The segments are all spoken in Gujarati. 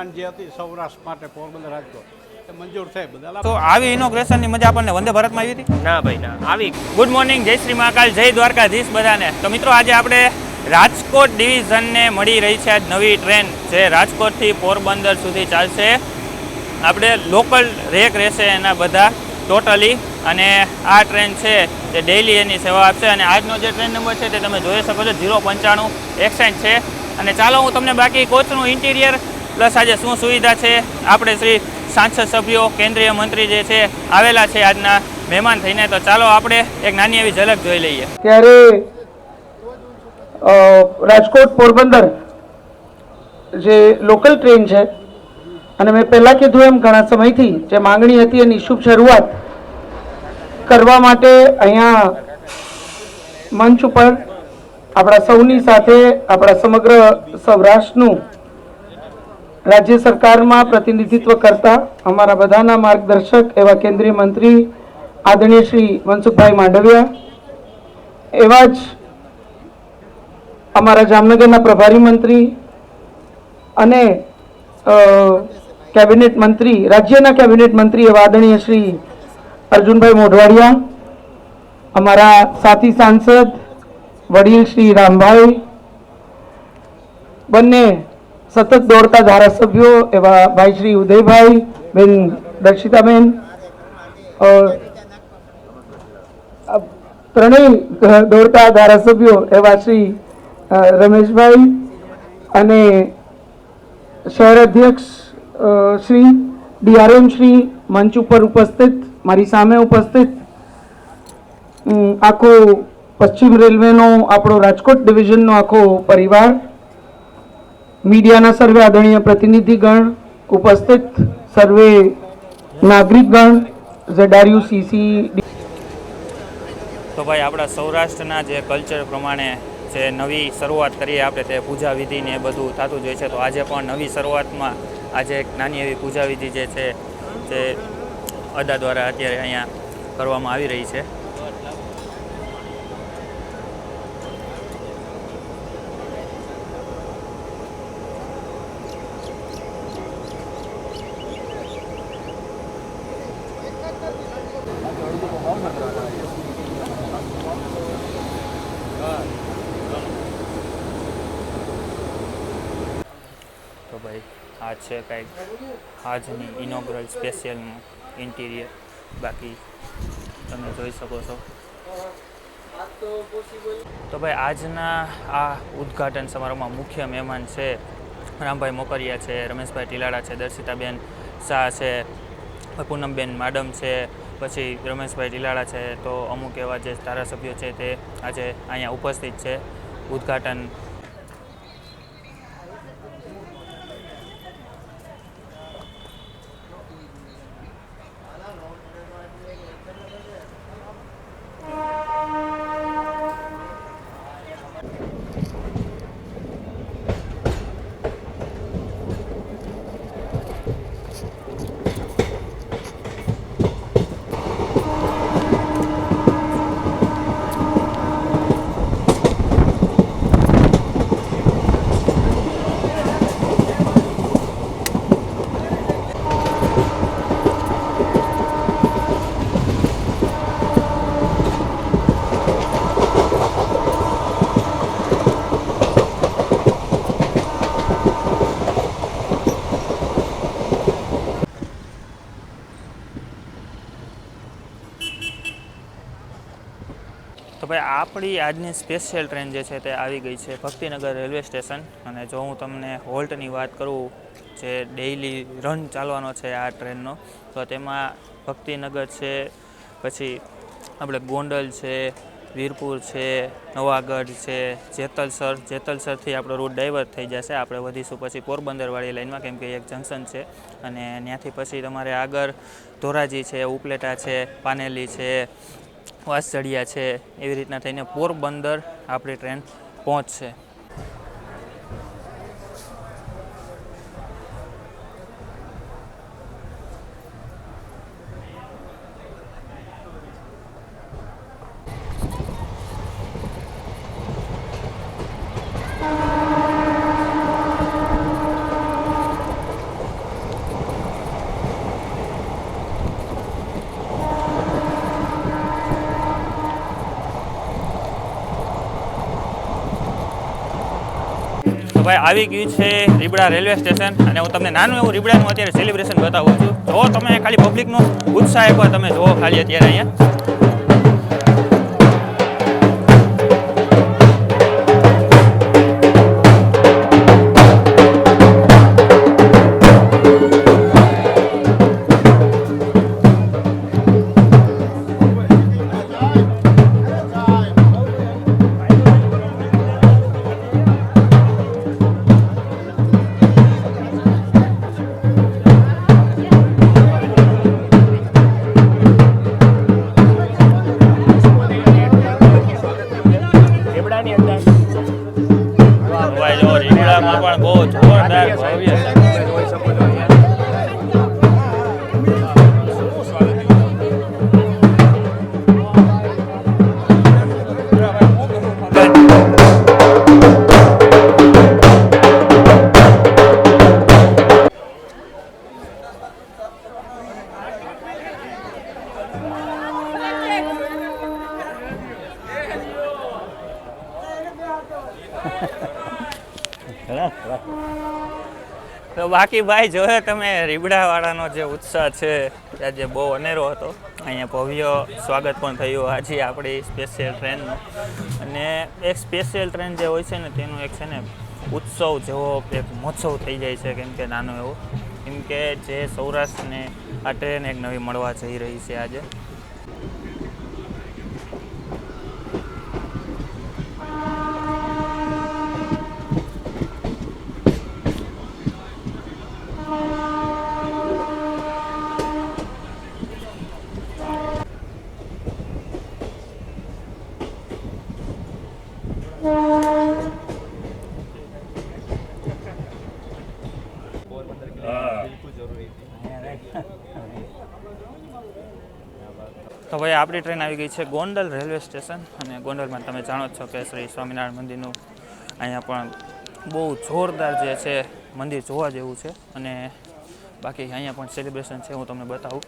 ડિમાન્ડ જે હતી સૌરાષ્ટ્ર માટે પોરબંદર રાજકોટ મંજૂર થઈ બધા તો આવી ઇનોગ્રેશનની મજા આપણને વંદે ભારતમાં આવી હતી? ના ભાઈ ના. આવી. ગુડ મોર્નિંગ જય શ્રી મહાકાલ જય દ્વારકાધીશ બધાને. તો મિત્રો આજે આપણે રાજકોટ ડિવિઝનને મળી રહી છે આજ નવી ટ્રેન જે રાજકોટથી પોરબંદર સુધી ચાલશે. આપણે લોકલ રેક રહેશે એના બધા ટોટલી. અને આ ટ્રેન છે તે ડેઇલી એની સેવા આપશે. અને આજનો જે ટ્રેન નંબર છે તે તમે જોઈ શકો છો ઝીરો પંચાણું એક્સચેન્જ છે. અને ચાલો હું તમને બાકી કોચનું ઇન્ટિરિયર પ્લસ આજે શું સુવિધા છે? આપણે શ્રી સાંસદ સભ્યો, કેન્દ્રીય મંત્રી જે છે, આવેલા છે આજના મહેમાન થઈને, તો ચાલો આપણે એક નાની એવી ઝલક જોઈ લઈએ. ત્યારે રાજકોટ પોરબંદર જે લોકલ ટ્રેન છે, અને મેં પહેલાં કીધું એમ ઘણા સમયથી, જે માંગણી હતી એની શુભ શરૂઆત કરવા માટે અહીંયા મંચ ઉપર આપણા સૌની સાથે, આપણા સમગ્ર સૌરાષ્ટ્રનું રાજ્ય સરકારમાં પ્રતિનિધિત્વ કરતા અમારા બધાના માર્ગદર્શક એવા કેન્દ્રીય મંત્રી આદરણીય શ્રી મનસુખભાઈ માંડવિયા, એવા જ અમારા જામનગરના પ્રભારી મંત્રી અને કેબિનેટ મંત્રી, રાજ્યના કેબિનેટ મંત્રી એવા આદરણીય શ્રી અર્જુનભાઈ મોઢવાડિયા, અમારા સાથી સાંસદ, વડીલ શ્રી રામભાઈ, બંને સતત દોડતા ધારાસભ્યો એવા ભાઈ શ્રી ઉદયભાઈ બેન, દર્શિતાબેન ત્રણેય દોડતા ધારાસભ્યો એવા શ્રી રમેશભાઈ અને શહેર અધ્યક્ષ શ્રી, ડીઆરએમ શ્રી મંચ ઉપર ઉપસ્થિત, મારી સામે ઉપસ્થિત આખો પશ્ચિમ રેલવેનો આપણો રાજકોટ ડિવિઝનનો આખો પરિવાર મીડિયાના સર્વે આદરણીય પ્રતિનિધિગણ, ઉપસ્થિત સર્વે નાગરિકગણ ઝડાર્યુ સીસી તો ભાઈ, આપણા સૌરાષ્ટ્રના જે કલ્ચર પ્રમાણે જે નવી શરૂઆત કરીએ આપણે તે પૂજા વિધિને બધું થતું જ હોય છે. તો આજે પણ નવી શરૂઆતમાં આજે એક નાની એવી પૂજા વિધિ જે છે તે અદા દ્વારા અત્યારે અહીંયા કરવામાં આવી રહી છે તો ભાઈ છે કંઈક આજની ઇનોગ્રલ સ્પેશિયલનું ઇન્ટિરિયર બાકી તમે જોઈ શકો છો. તો ભાઈ આજના આ ઉદ્ઘાટન સમારોહમાં મુખ્ય મહેમાન છે રામભાઈ મોકરિયા છે, રમેશભાઈ ટીલાડા છે, દર્શિતાબેન શાહ છે પૂનમબેન માડમ છે, પછી રમેશભાઈ ટીલાડા છે. તો અમુક એવા જે ધારાસભ્યો છે તે આજે અહીંયા ઉપસ્થિત છે ઉદ્ઘાટન ભાઈ, આપણી આજની સ્પેશિયલ ટ્રેન જે છે તે આવી ગઈ છે ભક્તિનગર રેલવે સ્ટેશન. અને જો હું તમને હોલ્ટની વાત કરું, જે ડેઇલી રન ચાલવાનો છે આ ટ્રેનનો તો તેમાં ભક્તિનગર છે, પછી આપણે ગોંડલ છે, વીરપુર છે, નવાગઢ છે, જેતલસર. જેતલસરથી આપણો રૂટ ડાયવર્ટ થઈ જશે. આપણે વધીશું પછી પોરબંદરવાળી લાઇનમાં કેમ કે એક જંકશન છે. અને ત્યાંથી પછી તમારે આગળ ધોરાજી છે, ઉપલેટા છે, પાનેલી છે વાસચડિયા છે. એવી રીતના થઈને પોરબંદર આપણી ટ્રેન પહોંચશે. ભાઈ, આવી ગયું છે રીબડા રેલવે સ્ટેશન અને હું તમને નાનું એવું રીબડાનું અત્યારે સેલિબ્રેશન બતાવું છું. જો તમે ખાલી પબ્લિકનો ઉત્સાહ એકવાર તમે જુઓ ખાલી અત્યારે અહીંયા. તો બાકી ભાઈ જોયો તમે રીબડાવાળાનો જે ઉત્સાહ છે આજે બહુ અનેરો હતો. અહીંયા ભવ્ય સ્વાગત પણ થયું આજે આપણી સ્પેશિયલ ટ્રેનનું અને એક સ્પેશિયલ ટ્રેન જે હોય છે ને, તેનું એક છે ને, ઉત્સવ જેવો એક મહોત્સવ થઈ જાય છે, કેમ કે નાનો એવો. કેમ કે જે સૌરાષ્ટ્રને આ ટ્રેન એક નવી મળવા જઈ રહી છે આજે. તો ભાઈ આપણી ટ્રેન આવી ગઈ છે ગોંડલ રેલવે સ્ટેશન. અને ગોંડલમાં તમે જાણો છો કે શ્રી સ્વામિનારાયણ મંદિરનું અહીંયા પણ બહુ જોરદાર જે છે મંદિર જોવા જેવું છે. અને બાકી અહીંયા પણ સેલિબ્રેશન છે, હું તમને બતાવું.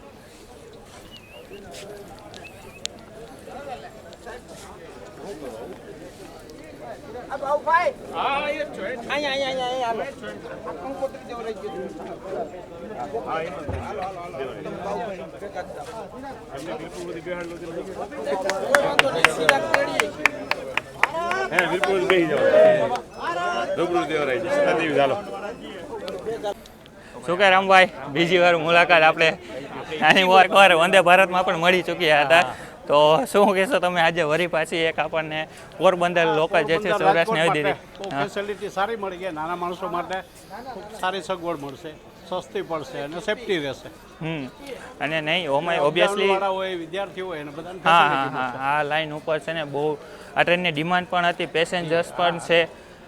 હે જાઓ. રૂબરૂ ચાલો શું કે રામભાઈ? બીજી વાર મુલાકાત આપણે આની વાર વાર વંદે ભારતમાં પણ મળી ચૂક્યા હતા. તો શું કહેશો તમે આજે વરી પાછી એક આપણને પોરબંદર લોકલ જે છે સૌરાષ્ટ્રની આવી દીધી ફેસિલિટી સારી મળી ગઈ. નાના માણસો માટે ખૂબ સારી સગવડ મળશે. સસ્તી પડશે અને સેફટી રહેશે. હમ. અને નહીં ઓમાં ઓબ્વિયસલી હોય વિદ્યાર્થીઓ હોય એને બધા હા હા હા આ લાઈન ઉપર છે ને બહુ આ ટ્રેનની ડિમાન્ડ પણ હતી પેસેન્જર્સ પણ છે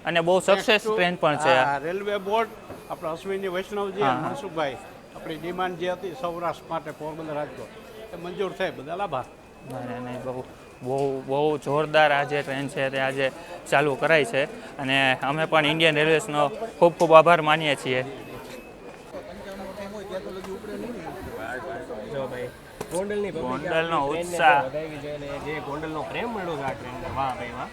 અને બહુ સક્સેસ ટ્રેન પણ છે. રેલવે બોર્ડ આપણા અશ્વિની વૈષ્ણવજી મનસુખભાઈ આપણી ડિમાન્ડ જે હતી સૌરાષ્ટ્ર માટે પોરબંદર રાજકોટ. એ મંજૂર થાય બધા લાભાર નહીં નહીં બહુ બહુ બહુ જોરદાર આ જે ટ્રેન છે તે આજે ચાલુ કરાઈ છે. અને અમે પણ ઇન્ડિયન રેલવેઝનો ખૂબ ખૂબ આભાર માનીએ છીએ. ગોંડલની ઉત્સાહ. જે ગોંડલનો પ્રેમ મળ્યો છે આ ટ્રેન વાહ ભાઈ વાહ.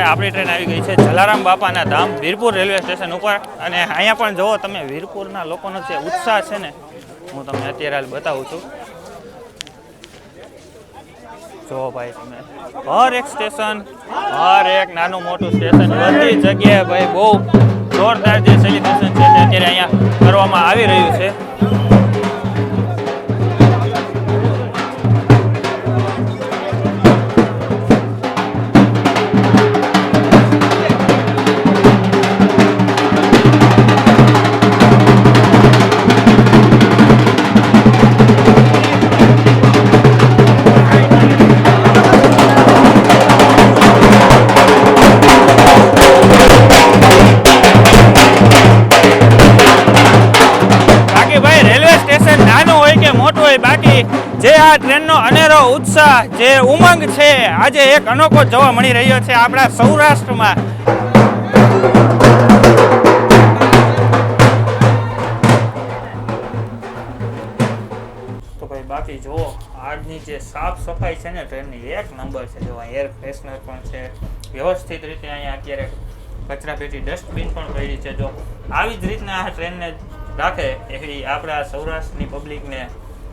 ભાઈ, આપણી ટ્રેન આવી ગઈ છે જલારામ બાપાના ધામ, વીરપુર રેલવે સ્ટેશન ઉપર. અને અહીંયા પણ જુઓ તમે, વીરપુરના લોકોનો જે ઉત્સાહ છે ને, હું તમને અત્યારે હાલ બતાવું છું. જુઓ ભાઈ તમે, હર એક સ્ટેશન, હર એક નાનું મોટું સ્ટેશન, બધી જગ્યાએ ભાઈ બહુ જોરદાર જે સેલિબ્રેશન છે અત્યારે અહીંયા કરવામાં આવી રહ્યું છે. હોય બાકી જે આ ટ્રેનનો અનેરો ઉત્સાહ, જે ઉમંગ છે, આજે એક અનોખો જોવા મળી રહ્યો છે આપણા સૌરાષ્ટ્રમાં. આજની જે સાફ સફાઈ છે ને, ટ્રેનની એક નંબર છે. જો એર ફ્રેશનર પણ છે, વ્યવસ્થિત રીતે અહીંયા અત્યારે કચરા પેટી ડસ્ટબિન પણ કરી છે. જો આવી જ રીતના આ ટ્રેનને રાખે એવી આપણા સૌરાષ્ટ્રની પબ્લિકને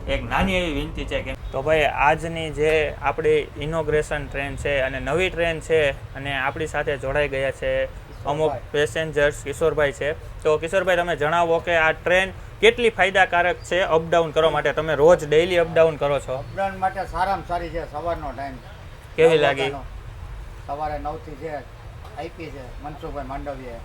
એક નાની એવી વિનંતી છે કે તો ભાઈ આજની જે આપણી ઇનોગ્રેશન ટ્રેન છે અને નવી ટ્રેન છે અને આપણી સાથે જોડાઈ ગયા છે અમુક પેસેન્જર્સ કિશોરભાઈ છે. તો કિશોરભાઈ તમે જણાવો કે આ ટ્રેન કેટલી ફાયદાકારક છે અપડાઉન કરવા માટે? તમે રોજ ડેઈલી અપડાઉન કરો છો? અપડાઉન માટે સારામાં સારી છે સવારનો ટાઈમ કેવી લાગી? સવારે નવથી છે આઈપી છે મનસુખભાઈ માંડવીએ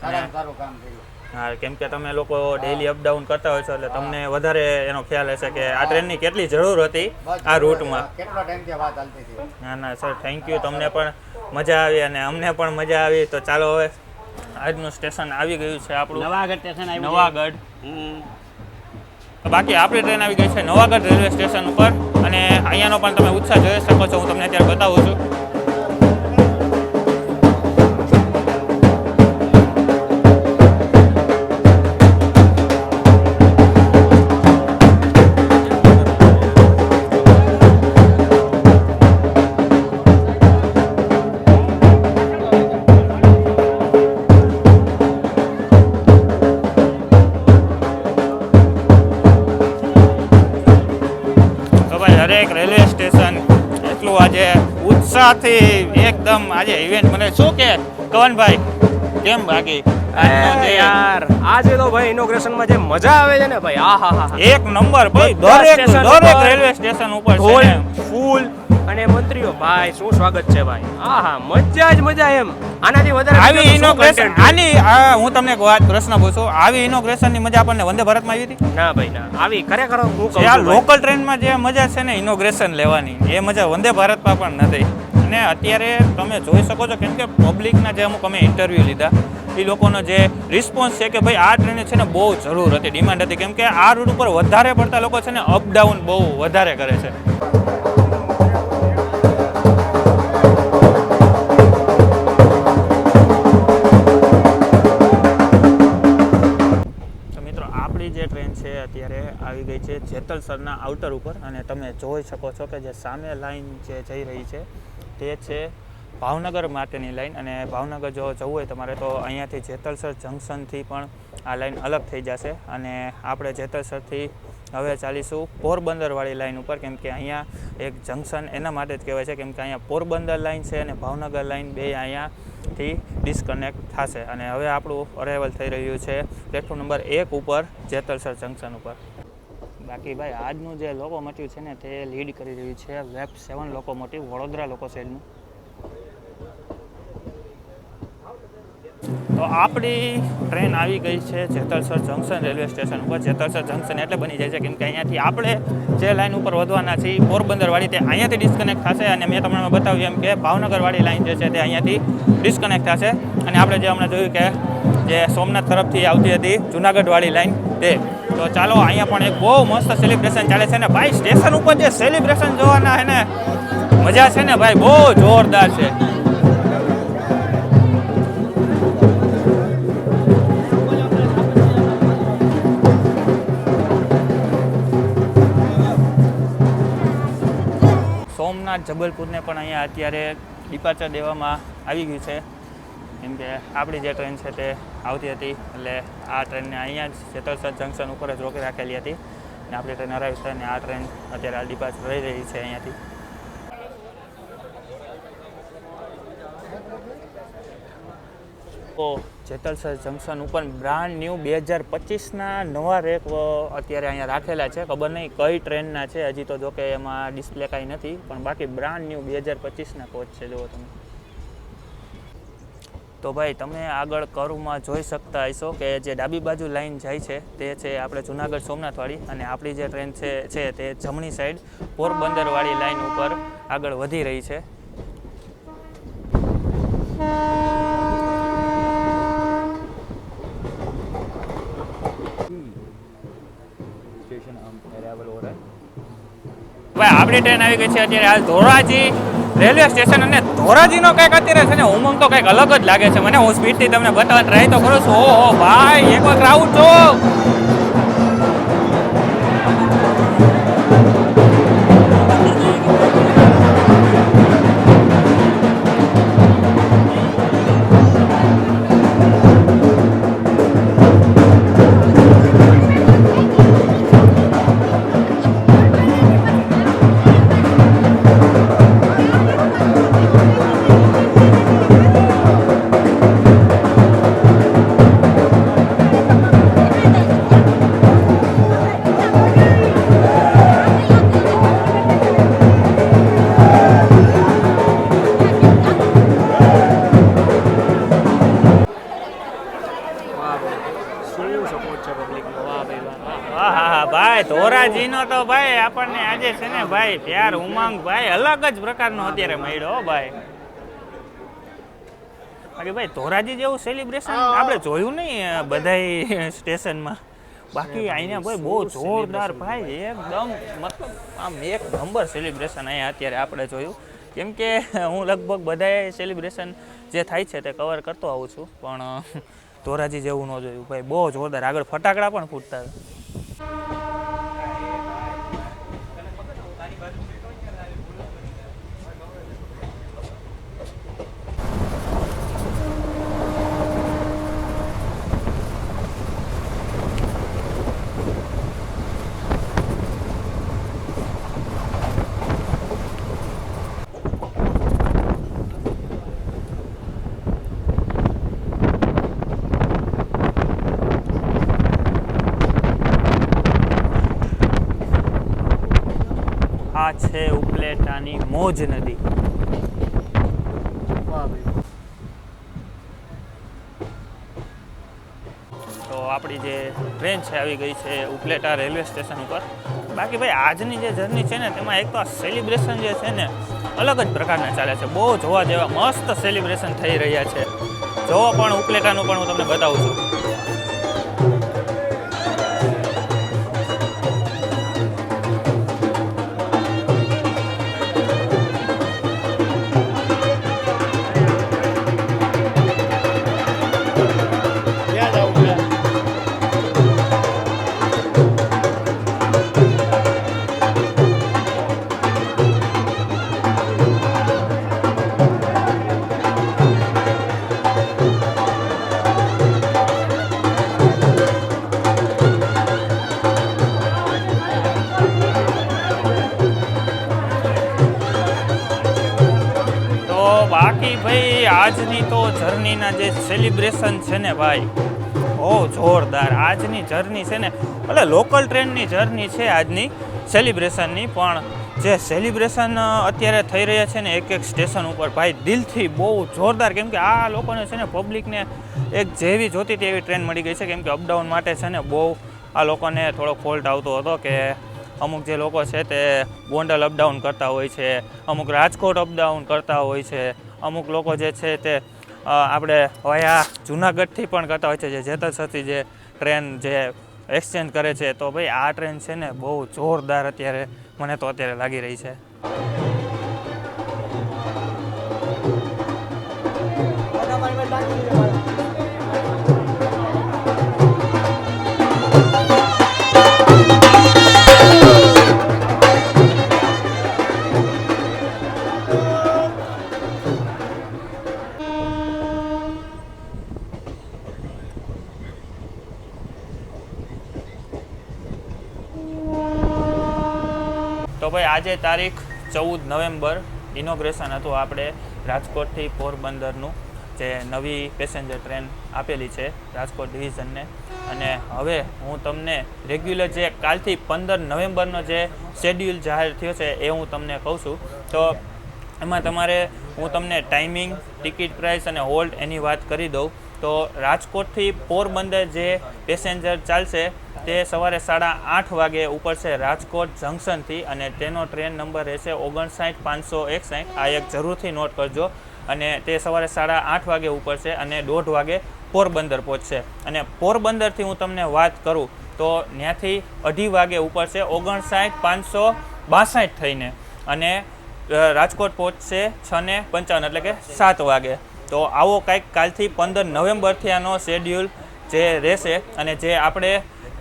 સારામાં સારું કામ કર્યું. હા કેમ કે તમે લોકો ડેઈલી અપડાઉન કરતા હોય છો એટલે તમને વધારે એનો ખ્યાલ હશે કે આ ટ્રેનની કેટલી જરૂર હતી આ રૂટમાં કેટલો ટાઈમથી વાત ચાલતી હતી? ના ના સર થેન્ક યુ તમને પણ મજા આવી અને અમને પણ મજા આવી. તો ચાલો હવે આજનું સ્ટેશન આવી ગયું છે આપણું. નવાગઢ સ્ટેશન આવ્યું નવાગઢ. બાકી આપણી ટ્રેન આવી ગઈ છે નવાગઢ રેલવે સ્ટેશન ઉપર. અને અહીંયાનો પણ તમે ઉત્સાહ જોઈ શકો છો. હું તમને અત્યારે બતાવું છું. ઉત્સાહથી એકદમ આજે ઇવેન્ટ મને શું કે? કવનભાઈ કેમ બાકી? આજનો અરે જે યાર. આજે તો ભાઈ ઇનોગ્રેશન જે મજા આવે છે ને ભાઈ આ હા હા એક નંબર ભાઈ દરેક દરેક રેલવે સ્ટેશન ઉપર છે ફૂલ અને મંત્રીઓ ભાઈ શું સ્વાગત છે ભાઈ? આ મજા જ મજા એમ. આનાથી વધારે આવી ઇનોગ્રેશન આની હું તમને એક વાત પ્રશ્ન પૂછું. આવી ઇનોગ્રેશનની મજા આપણને વંદે ભારતમાં આવી હતી? ના ભાઈ ના. આવી ખરેખર હું કહું લોકલ ટ્રેનમાં જે મજા છે ને ઇનોગ્રેશન લેવાની એ મજા વંદે ભારતમાં પણ નથી. અને અત્યારે તમે જોઈ શકો છો, કેમ કે પબ્લિકના જે અમુક અમે ઇન્ટરવ્યૂ લીધા, એ લોકોનો જે રિસ્પોન્સ છે કે ભાઈ, આ ટ્રેનની છે ને બહુ જરૂર હતી ડિમાન્ડ હતી. કેમ કે આ રૂટ ઉપર વધારે પડતા લોકો છે ને અપડાઉન બહુ વધારે કરે છે. અત્યારે આવી ગઈ છે જેતલસરના આઉટર ઉપર, અને તમે જોઈ શકો છો કે જે સામે લાઈન જે જઈ રહી છે તે છે ભાવનગર માટેની લાઈન અને ભાવનગર જો જવું હોય તમારે તો અહીંયાથી જેતલસર જંકશનથી પણ આ લાઈન અલગ થઈ જશે અને આપણે જેતલસરથી હવે ચાલીશું પોરબંદરવાળી લાઈન ઉપર, કેમ કે અહીંયા એક જંકશન એના માટે જ કહેવાય છે, કેમ કે અહીંયા પોરબંદર લાઈન છે અને ભાવનગર લાઈન બે અહીંયાથી ડિસ્કનેક્ટ થશે. અને હવે આપણું અરાઇવલ થઈ રહ્યું છે પ્લેટફોર્મ નંબર એક ઉપર, જેતલસર જંકશન ઉપર. બાકી ભાઈ, આજનું જે લોકોમોટિવ છે ને, તે લીડ કરી રહ્યું છે વેબ સેવન લોકોમોટિવ વડોદરા લોકો સાઈડનું તો આપણી ટ્રેન આવી ગઈ છે જેતરસર જંકશન રેલવે સ્ટેશન ઉપર. જેતરસર જંકશન એટલે બની જાય છે કેમ કે અહીંયાથી આપણે જે લાઈન ઉપર વધવાના છીએ પોરબંદરવાળી, તે અહીંયાથી ડિસ્કનેક્ટ થશે અને મેં તમને બતાવ્યું એમ કે ભાવનગરવાળી લાઈન જે છે, તે અહીંયાથી ડિસ્કનેક્ટ થશે. અને આપણે જે હમણાં જોયું કે જે સોમનાથ તરફથી આવતી હતી જુનાગઢવાળી લાઈન તે તો ચાલો, અહીંયા પણ એક બહુ મસ્ત સેલિબ્રેશન ચાલે છે ને. ભાઈ સ્ટેશન ઉપર જે સેલિબ્રેશન જોવાના છે ને, મજા છે ને ભાઈ? બહુ જોરદાર છે. સોમનાથ, જબલપુરને પણ અહીંયા અત્યારે ડિપાર્ચર દેવામાં આવી ગયું છે. કેમ કે આપણી જે ટ્રેન છે તે આવતી હતી. એટલે આ ટ્રેનને અહીંયા જ જેતલસર જંકશન ઉપર જ રોકી રાખેલી હતી. અને આપણી ટ્રેન અરાઈવ છે અને આ ટ્રેન અત્યારે આ ડિપાર્ચર રહી રહી છે અહીંયાથી. તો જેતલસર જંકશન ઉપર બ્રાન્ડ ન્યૂ બે હજાર પચીસના નવા રેક અત્યારે અહીંયા રાખેલા છે. ખબર નહીં કઈ ટ્રેનના છે. હજી તો જોકે એમાં ડિસ્પ્લે કાંઈ નથી. પણ બાકી બ્રાન્ડ ન્યૂ બે હજાર પચીસના કોચ છે, જુઓ તમે. તો ભાઈ તમે આગળ કર્વમાં જોઈ શકતા હશો કે જે ડાબી બાજુ લાઈન જાય છે તે છે આપણે જુનાગઢ સોમનાથવાળી અને આપણી જે ટ્રેન છે છે તે જમણી સાઈડ પોરબંદરવાળી લાઈન ઉપર આગળ વધી રહી છે. ભાઈ આપણી ટ્રેન આવી ગઈ છે અત્યારે હાલ ધોરાજી રેલવે સ્ટેશન અને ધોરાજીનો કંઈક અત્યારે છે ને ઉમંગ તો કંઈક અલગ જ લાગે છે. મને હું સ્પીડથી તમને બતાવવા ટ્રાય તો કરું છું. ઓહો, ભાઈ, એક ક્રાઉડ જો ભાઈ પ્યાર ઉમંગ ભાઈ અલગ જ પ્રકારનો અત્યારે મળ્યો ભાઈ. બાકી ભાઈ ધોરાજી જેવું સેલિબ્રેશન આપણે જોયું નહીં બધા સ્ટેશનમાં. બાકી અહીંયા ભાઈ બહુ જોરદાર ભાઈ એકદમ મતલબ આમ એક નંબર સેલિબ્રેશન અહીંયા અત્યારે આપણે જોયું. કેમ કે હું લગભગ બધા સેલિબ્રેશન જે થાય છે તે કવર કરતો આવું છું પણ ધોરાજી જેવું ન જોયું. ભાઈ બહુ જોરદાર. આગળ ફટાકડા પણ ફૂટતા હતા. છે ઉપલેટાની મોજ નદી. તો આપણી જે ટ્રેન છે આવી ગઈ છે ઉપલેટા રેલવે સ્ટેશન ઉપર. બાકી ભાઈ, આજની જે જર્ની છે ને, તેમાં એક તો સેલિબ્રેશન જે છે ને, અલગ જ પ્રકારના ચાલે છે. બહુ જોવા જેવા મસ્ત સેલિબ્રેશન થઈ રહ્યા છે. જો પણ ઉપલેટાનું પણ હું તમને બતાવું છું. બાકી ભાઈ, આજની તો જર્નીના જે સેલિબ્રેશન છે ને ભાઈ, બહુ જોરદાર. આજની જર્ની છે ને એટલે લોકલ ટ્રેનની જર્ની છે આજની સેલિબ્રેશનની પણ જે સેલિબ્રેશન અત્યારે થઈ રહ્યા છે ને, એક એક સ્ટેશન ઉપર, ભાઈ, દિલથી બહુ જોરદાર. કેમ કે આ લોકોને છે ને પબ્લિકને એક જેવી જોતી તેવી ટ્રેન મળી ગઈ છે. કેમ કે અપડાઉન માટે છે ને, બહુ આ લોકોને થોડો ફોલ્ટ આવતો હતો કે અમુક જે લોકો છે તે ગોંડલ અપડાઉન કરતા હોય છે, અમુક રાજકોટ અપડાઉન કરતા હોય છે. અમુક લોકો જે છે તે આપણે વયા જુનાગઢથી પણ કરતા હોય છે, જે જેતલસરથી જે ટ્રેન જે એક્સચેન્જ કરે છે, તો ભાઈ આ ટ્રેન છે ને બહુ જોરદાર અત્યારે, મને તો અત્યારે લાગી રહી છે. આજે તારીખ ચૌદ નવેમ્બર ઇનોગ્રેશન હતું. આપણે રાજકોટથી પોરબંદરનું જે નવી પેસેન્જર ટ્રેન આપેલી છે, રાજકોટ ડિવિઝનને અને હવે હું તમને રેગ્યુલર જે કાલથી પંદર નવેમ્બરનો જે શેડ્યુલ જાહેર થયો છે એ હું તમને કહું છું. તો એમાં તમારે, હું તમને ટાઈમિંગ ટિકિટ પ્રાઇસ અને હોલ્ડ એની વાત કરી દઉં. તો રાજકોટથી પોરબંદર જે પેસેન્જર ચાલશે તે સવારે સાડા આઠ વાગે ઉપડશે રાજકોટ જંકશનથી અને તેનો ટ્રેન નંબર રહેશે ઓગણસાઠ પાંચસો એકસાઠ. આ એક જરૂરથી નોટ કરજો. અને તે સવારે સાડા આઠ વાગે ઉપડશે અને દોઢ વાગે પોરબંદર પહોંચશે. અને પોરબંદરથી હું તમને વાત કરું તો ત્યાંથી અઢી વાગે ઉપડશે ઓગણસાઠ પાંચસો બાસઠ થઈને. અને રાજકોટ પહોંચશે છ ને પંચાવન એટલે કે સાત વાગે. તો આવો કાંઈક કાલથી પંદર નવેમ્બરથી આનો શેડ્યુલ જે રહેશે અને જે આપણે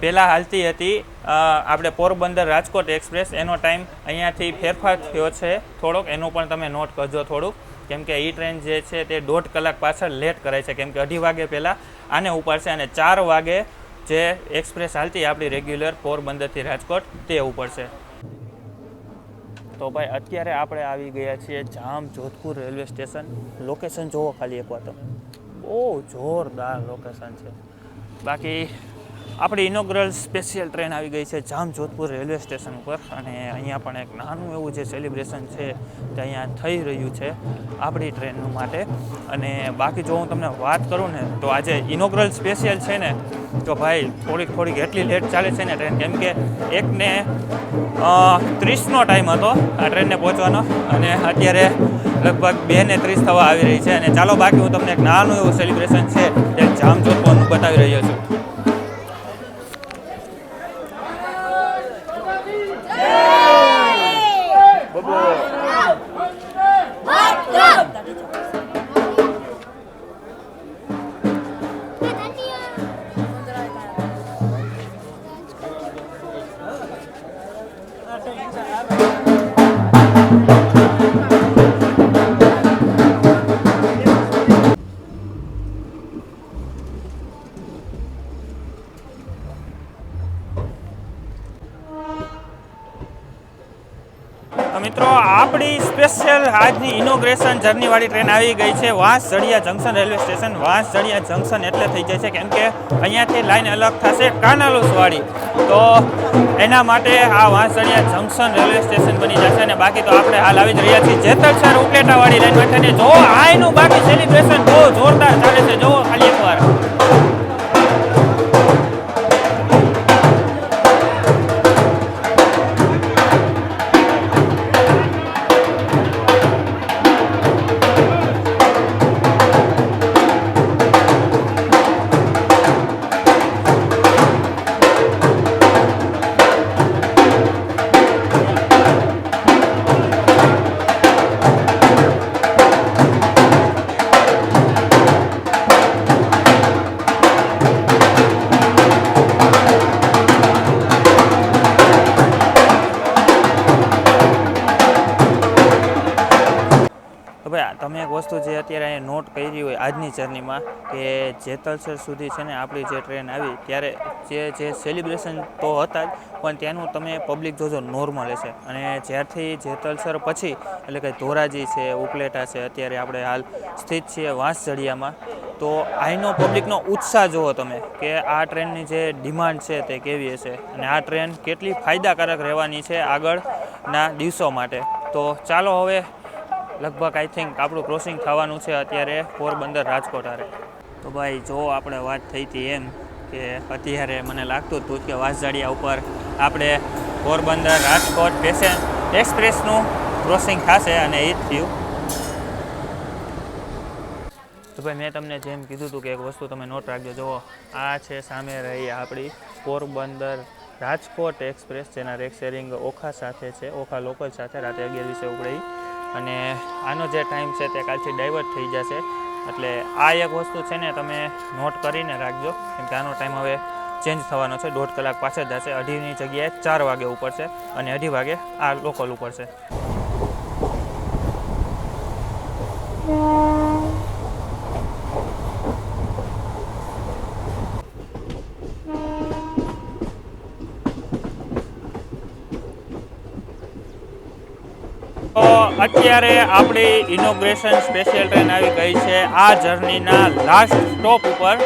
પહેલાં હાલતી હતી આપણે પોરબંદર રાજકોટ એક્સપ્રેસ, એનો ટાઈમ અહીંયાથી ફેરફાર થયો છે થોડોક, એનું પણ તમે નોટ કરજો થોડુંક. કેમ કે એ ટ્રેન જે છે તે દોઢ કલાક પાછળ લેટ કરે છે, કેમ કે અઢી વાગે પહેલાં આને ઉપાડશે અને ચાર વાગે જે એક્સપ્રેસ હાલતી આપણી રેગ્યુલર પોરબંદરથી રાજકોટ તે ઉપાડશે. તો ભાઈ, અત્યારે આપણે આવી ગયા છીએ Jam Jodhpur railway station. Location જોવો ખાલી એક વાત તો. બહુ જોરદાર લોકેશન છે. બાકી આપણી ઇનોગ્રલ સ્પેશિયલ ટ્રેન આવી ગઈ છે જામ જોધપુર રેલવે સ્ટેશન ઉપર અને અહીંયા પણ એક નાનું એવું જે સેલિબ્રેશન છે તે અહીંયા થઈ રહ્યું છે આપણી ટ્રેનનું માટે. અને બાકી જો હું તમને વાત કરું ને, તો આજે ઇનોગ્રલ સ્પેશિયલ છે ને, તો ભાઈ થોડીક થોડીક એટલી લેટ ચાલે છે ને ટ્રેન કેમ કે એકને ત્રીસનો ટાઈમ હતો આ ટ્રેનને પહોંચવાનો અને અત્યારે લગભગ બે ને ત્રીસ થવા આવી રહી છે. અને ચાલો બાકી હું તમને એક નાનું એવું સેલિબ્રેશન છે તે જામજોધપુરનું બતાવી રહ્યો છું. ઇનોગ્રેશન જર્નીવાળી ટ્રેન આવી ગઈ છે. વાંસ જડિયા જંકશન રેલવે સ્ટેશન. વાંસ જડિયા જંકશન એટલે થઈ જાય છે કેમ કે અહીંયાથી લાઈન અલગ થશે કાનાલુસવાળી તો એના માટે આ વાંસ જડિયા જંકશન રેલવે સ્ટેશન બની જશે અને બાકી તો આપણે હાલ આવી જ રહ્યા છીએ. જેતલસર ઉપલેટાવાળી લાઈન અને જો આ એનું બાકી સેલિબ્રેશન બહુ જોરદાર ચાલે છે. જો ખાલી એકવાર. જેતલસર સુધી છે ને આપણી જે ટ્રેન આવી, ત્યારે જે જે સેલિબ્રેશન તો હતા જ, પણ ત્યાંનું તમે પબ્લિક જોજો નોર્મલ હશે અને જ્યારથી જેતલસર પછી, એટલે કે ધોરાજી છે, ઉપલેટા છે, અત્યારે આપણે હાલ સ્થિત છીએ વાંસજડિયામાં તો અહીંનો પબ્લિકનો ઉત્સાહ જુઓ તમે કે આ ટ્રેનની જે ડિમાન્ડ છે તે કેવી હશે? અને આ ટ્રેન કેટલી ફાયદાકારક રહેવાની છે આગળના દિવસો માટે? તો ચાલો હવે, લગભગ આઈ થિંક આપણું ક્રોસિંગ થવાનું છે અત્યારે પોરબંદર રાજકોટ હારે. તો ભાઈ, જો આપણે વાત થઈ હતી એમ કે અત્યારે મને લાગતું હતું કે વાંસજાડિયા ઉપર આપણે પોરબંદર રાજકોટ પેસેન એક્સપ્રેસનું ક્રોસિંગ થશે અને એ જ થયું. તો ભાઈ, મેં તમને જેમ કીધું હતું કે એક વસ્તુ તમે નોટ રાખજો. જુઓ, આ છે સામે રહી આપણી પોરબંદર રાજકોટ એક્સપ્રેસ, જેના રેક શેરિંગ ઓખા સાથે છે, ઓખા લોકલ સાથે રાતે અગિયાર વીસે ઉપડી. અને આનો જે ટાઈમ છે તે કાલથી ડાયવર્ટ થઈ જશે. એટલે આ એક વસ્તુ છે ને તમે નોટ કરીને રાખજો. કેમ કે આનો ટાઈમ હવે ચેન્જ થવાનો છે. દોઢ કલાક પાછળ જશે. અઢીની જગ્યાએ ચાર વાગે ઉપડશે અને અઢી વાગે આ લોકલ ઉપડશે તો અત્યારે આપણી ઇનોગ્રેશન સ્પેશિયલ ટ્રેન આવી ગઈ છે. આ જર્નીના લાસ્ટ સ્ટોપ ઉપર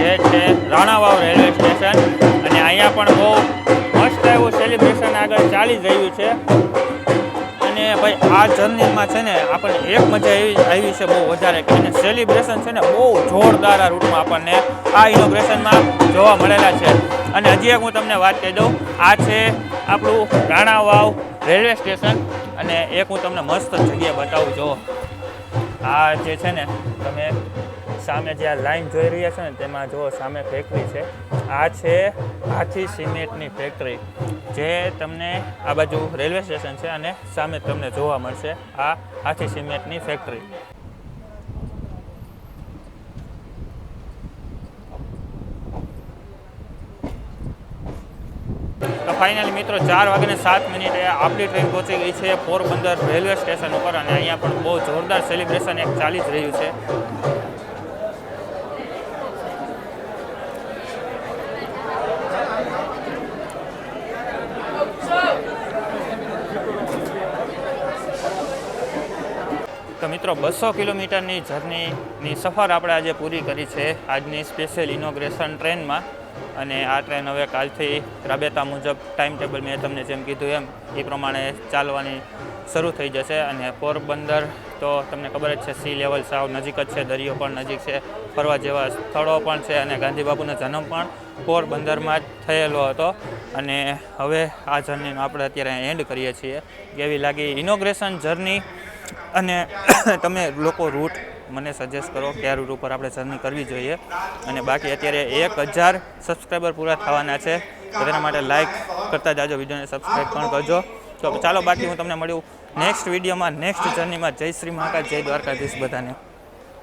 જે છે રાણાવાવ રેલવે સ્ટેશન અને અહીંયા પણ બહુ મસ્ત એવું સેલિબ્રેશન આગળ ચાલી રહ્યું છે. અને ભાઈ, આ જર્નીમાં છે ને આપણને એક મજા એવી આવી છે બહુ વધારે કે અને સેલિબ્રેશન છે ને બહુ જોરદાર આ રૂટમાં આપણને આ ઇનોગ્રેશનમાં જોવા મળેલા છે. અને હજી એક હું તમને વાત કહી દઉં. આ છે આપણું રાણાવાવ રેલવે સ્ટેશન અને એક હું તમને મસ્ત જગ્યા બતાવું, જો. આ જે છે ને, તમે સામે જે આ લાઈન જોઈ રહ્યા છો ને, તેમાં જો સામે ફેક્ટરી છે. આ છે હાથી સિમેન્ટની ફેક્ટરી જે તમને આ બાજુ રેલવે સ્ટેશન છે અને સામે તમને જોવા મળશે આ હાથી સિમેન્ટની ફેક્ટરી તો ફાઇનલી મિત્રો ચાર વાગ્યાને સાત મિનિટે આપણી ટ્રેન પહોંચી ગઈ છે પોરબંદર રેલવે સ્ટેશન ઉપર અને અહીંયા પણ બહુ જોરદાર સેલિબ્રેશન એક ચાલી જ રહ્યું છે. તો મિત્રો બસો કિલોમીટરની જર્નીની સફર આપણે આજે પૂરી કરી છે આજની સ્પેશિયલ ઇનોગ્રેશન ટ્રેનમાં અને આ ટ્રેન હવે કાલથી રાબેતા મુજબ ટાઈમ ટેબલ મેં તમને જેમ કીધું એમ, એ પ્રમાણે ચાલવાની શરૂ થઈ જશે અને પોરબંદર તો તમને ખબર જ છે સી લેવલ સાવ નજીક જ છે, દરિયો પણ નજીક છે, ફરવા જેવા સ્થળો પણ છે અને ગાંધી બાપુનો જન્મ પણ પોરબંદરમાં જ થયેલો હતો. અને હવે આ જર્નીનો આપણે અત્યારે એન્ડ કરીએ છીએ. કેવી લાગી ઇનોગ્રેશન જર્ની અને તમે લોકો રૂટ મને સજેસ્ટ કરો કયા રૂટ ઉપર આપણે જર્ની કરવી જોઈએ. અને બાકી અત્યારે એક હજાર સબસ્ક્રાઈબર પૂરા થવાના છે. તેના માટે લાઇક કરતા જાજો, વિડીયોને સબસ્ક્રાઈબ પણ કરજો. તો ચાલો બાકી હું તમને મળ્યું નેક્સ્ટ વિડીયોમાં નેક્સ્ટ જર્નીમાં જય શ્રી મહાકાલ, જય દ્વારકાધીશ બધાને.